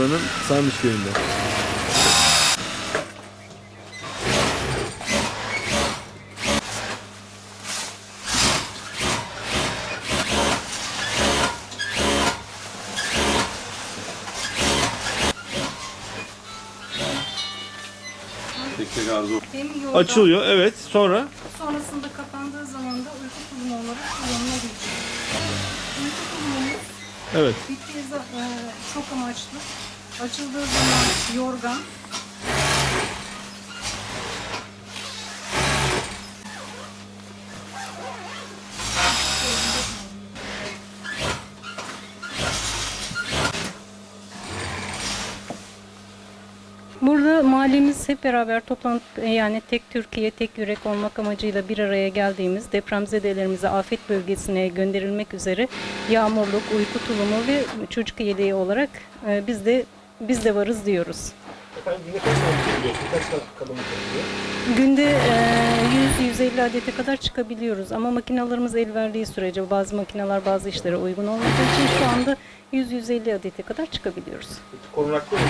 Buranın Sarmış köyünde. Açılıyor evet sonra sonrasında kapandığı zaman da uyku tulumu olarak kullanılabilir. Uyku tulumumuz evet. bittiği zaman çok amaçlı. Açıldığı zaman yorgan. Burada mahallemiz hep beraber toplanıp e, yani tek Türkiye, tek yürek olmak amacıyla bir araya geldiğimiz depremzedelerimizi afet bölgesine gönderilmek üzere yağmurluk, uyku tulumu ve çocuk yeleği olarak e, biz de biz de varız diyoruz. Efendim günde kaç tane gidiyorsun? Kaç gidiyor? Günde e, 100-150 adete kadar çıkabiliyoruz ama makinalarımız el verdiği sürece bazı makineler bazı işlere uygun olmadığı için şu anda 100-150 adete kadar çıkabiliyoruz. Peki korunaklı mı?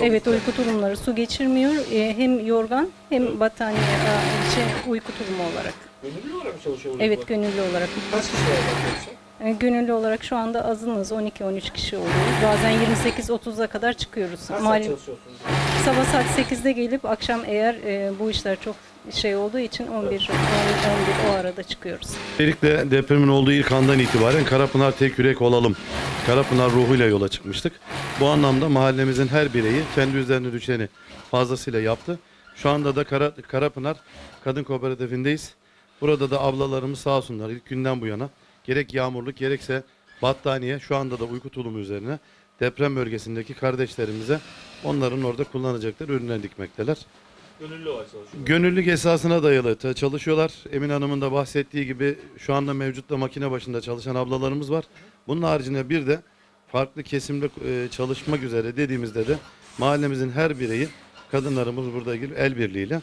Evet uyku tulumları su geçirmiyor. E, hem yorgan hem battaniye e, şey, uyku tulumu olarak. Gönüllü olarak mı çalışıyor bu Evet gönüllü olarak. Kaç kişi var? E, gönüllü olarak şu anda azınız 12-13 kişi oluyoruz. Bazen 28-30'a kadar çıkıyoruz. Kaç saat çalışıyorsunuz? sabah saat 8'de gelip akşam eğer e, bu işler çok şey olduğu için 11 11 o arada çıkıyoruz. Öncelikle depremin olduğu ilk andan itibaren Karapınar tek yürek olalım. Karapınar ruhuyla yola çıkmıştık. Bu anlamda mahallemizin her bireyi kendi üzerine düşeni fazlasıyla yaptı. Şu anda da Kara, Karapınar Kadın Kooperatifindeyiz. Burada da ablalarımız sağ olsunlar ilk günden bu yana gerek yağmurluk gerekse battaniye şu anda da uyku tulumu üzerine deprem bölgesindeki kardeşlerimize onların orada kullanacakları ürünler dikmekteler. Gönüllü olarak çalışıyor. Gönüllülük esasına dayalı ta- çalışıyorlar. Emin Hanım'ın da bahsettiği gibi şu anda mevcutta makine başında çalışan ablalarımız var. Bunun haricinde bir de farklı kesimde e, çalışmak üzere dediğimizde de mahallemizin her bireyi kadınlarımız burada gelip el birliğiyle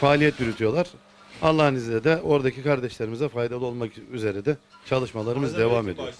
faaliyet yürütüyorlar. Allah'ın izniyle de oradaki kardeşlerimize faydalı olmak üzere de çalışmalarımız devam ediyor.